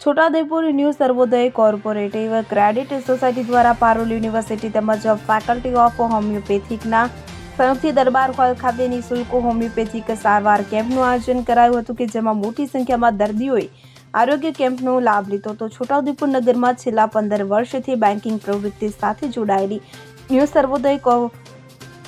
Chhotaudepur new Sarvoday cooperative credit society દ્વારા Parul university તેમજ faculty of હોમિયોપેથિકના સંયુક્ત દરબાર હોલ ખાતે નિઃશુલ્ક હોમિયોપેથિક સારવાર કેમ્પનું આયોજન કરાયું હતું કે જેમાં મોટી સંખ્યામાં દર્દીઓએ આરોગ્ય કેમ્પનો લાભ લીધો હતો. છોટાઉદેપુર નગરમાં છેલ્લા પંદર વર્ષથી બેન્કિંગ પ્રવૃત્તિ સાથે જોડાયેલી new Sarvoday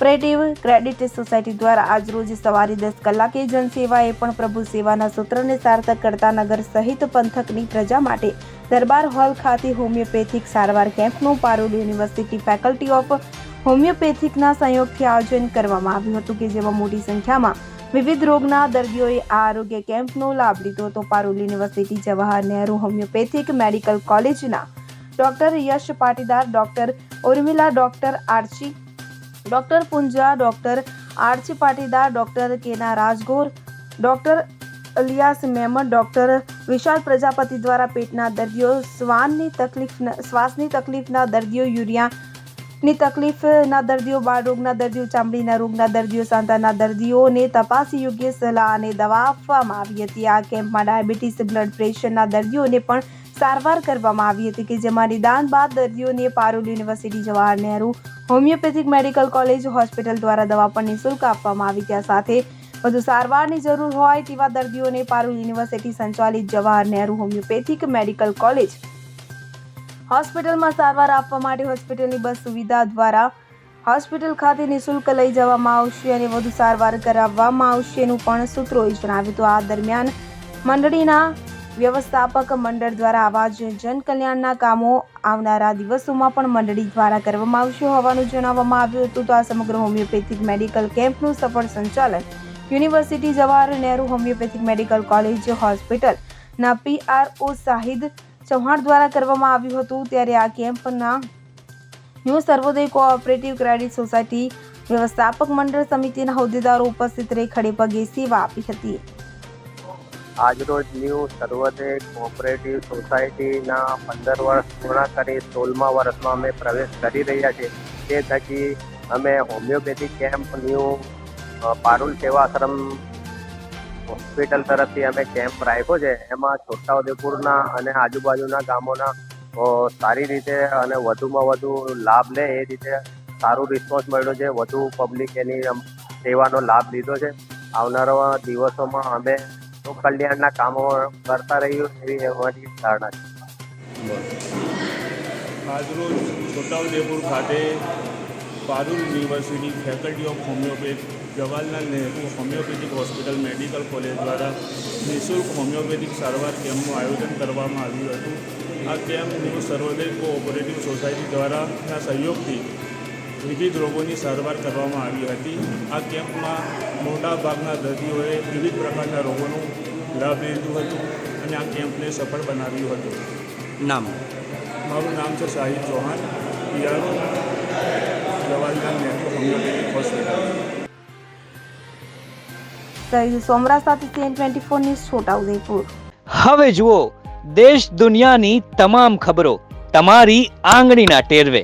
cooperative credit society દ્વારા આજરોજ સવારે દસ કલાકે જનસેવા પણ પ્રભુ સેવાના સૂત્રને સાર્થક કરતા નગર સહિત પંથકની પ્રજા માટે દરબાર હોલ ખાતે હોમિયોપેથિક સારવાર કેમ્પનું પારુલ યુનિવર્સિટી ફેકલ્ટી ઓફ હોમિયોપેથિકના સંયોગથી આયોજન કરવામાં આવ્યું હતું કે જેમાં મોટી સંખ્યામાં વિવિધ રોગના દર્દીઓએ આ આરોગ્ય કેમ્પનો લાભ લીધો હતો. Parul university Jawahar Nehru homeopathic medical કોલેજના doctor Yash Patidar, doctor Urmila, doctor Archi doctor Punja, doctor Aarsi Patidar, doctor Kena Rajgor, doctor Aliyas Memon doctor Vishal Prajapati દ્વારા પેટના દર્દીઓ, શ્વાનની તકલીફ શ્વાસની તકલીફના દર્દીઓ, યુરિયાની તકલીફના દર્દીઓ બાળરોગના દર્દીઓ, ચામડીના રોગના દર્દીઓ, સાંધાના દર્દીઓને તપાસી યોગ્ય સલાહ અને દવા આપવામાં આવી હતી. આ કેમ્પમાં ડાયાબિટીસ, બ્લડ પ્રેશરના દર્દીઓને પણ સારવાર કરવામાં આવી હતી કે જેમાં નિદાન બાદ દર્દીઓને Parul university Jawahar Nehru, homeopathic medical college, hospital દ્વારા દવા પણ નિઃશુલ્ક આપવામાં આવી ત્યાં સાથે વધુ સારવારની જરૂર હોય તેવા દર્દીઓને પારુલ યુનિવર્સિટી સંચાલિત Jawahar Nehru homeopathic medical college હોસ્પિટલમાં સારવાર આપવા માટે હોસ્પિટલની બસ સુવિધા દ્વારા હોસ્પિટલ ખાતે નિઃશુલ્ક લઈ જવામાં આવશે અને વધુ સારવાર કરાવવામાં આવશે એનું પણ સૂત્રોએ જણાવ્યું હતું. આ દરમિયાન મંડળીના વ્યવસ્થાપક મંડળ દ્વારા આવા જ જનકલ્યાણના કામો આવનારા દિવસોમાં પણ મંડળી દ્વારા કરવામાં આવશે હોવાનું જણાવવામાં આવ્યું હતું. તો આ સમગ્ર હોમિયોપેથિક મેડિકલ કેમ્પનું સફળ સંચાલન university Jawahar Nehru homeopathic medical college હોસ્પિટલના પીઆરઓ શાહિદ ચૌહાણ દ્વારા કરવામાં આવ્યું હતું. ત્યારે આ કેમ્પના new Sarvoday cooperative credit society વ્યવસ્થાપક મંડળ સમિતિના હોદ્દેદારો ઉપસ્થિત રહી ખડે પગે સેવા આપી હતી. આજરોજ ન્યૂ સર્વોદય કોઓપરેટિવ સોસાયટીના પંદર વર્ષ પૂર્ણ કરી સોળમા વર્ષમાં અમે પ્રવેશ કરી રહ્યા છીએ. તે થકી અમે homeopathy camp new Parul Sevashram hospital તરફથી અમે કેમ્પ રાખ્યો છે. એમાં છોટાઉદેપુરના અને આજુબાજુના ગામોના સારી રીતે અને વધુમાં વધુ લાભ લે એ રીતે સારું રિસ્પોન્સ મળ્યો છે. વધુ પબ્લિક એની સેવાનો લાભ લીધો છે. આવનારા દિવસોમાં અમે લોક કલ્યાણના કામો કરતા રહ્યું એવી અમારી ધારણા છે. આજરોજ છોટાઉદેપુર ખાતે Parul university faculty of homeopathy Jawaharlal Nehru homeopathic hospital medical college દ્વારા નિઃશુલ્ક હોમિયોપેથિક સારવાર કેમ્પનું આયોજન કરવામાં આવ્યું હતું. આ camp new Sarvoday cooperative society દ્વારા સહયોગથી વિવિધ રોગોની સારવાર કરવામાં આવી હતી. આ કેમ્પમાં મોટા ભાગના દર્દીઓએ વિવિધ પ્રકારના રોગોનું લાભ લીધું હતું અને આ કેમ્પને સફળ બનાવ્યું હતું. નામ? મારું નામ છે શાહિદ ચૌહાણ. પિયારો જવાહરલાલ નહેરુ હોમિયોપેથિક હોસ્પિટલ સહીદ સોમરા સાથે CN twenty four news Chhotaudepur. હવે જુઓ દેશ દુનિયાની તમામ ખબરો તમારી આંગળીના ટેરવે.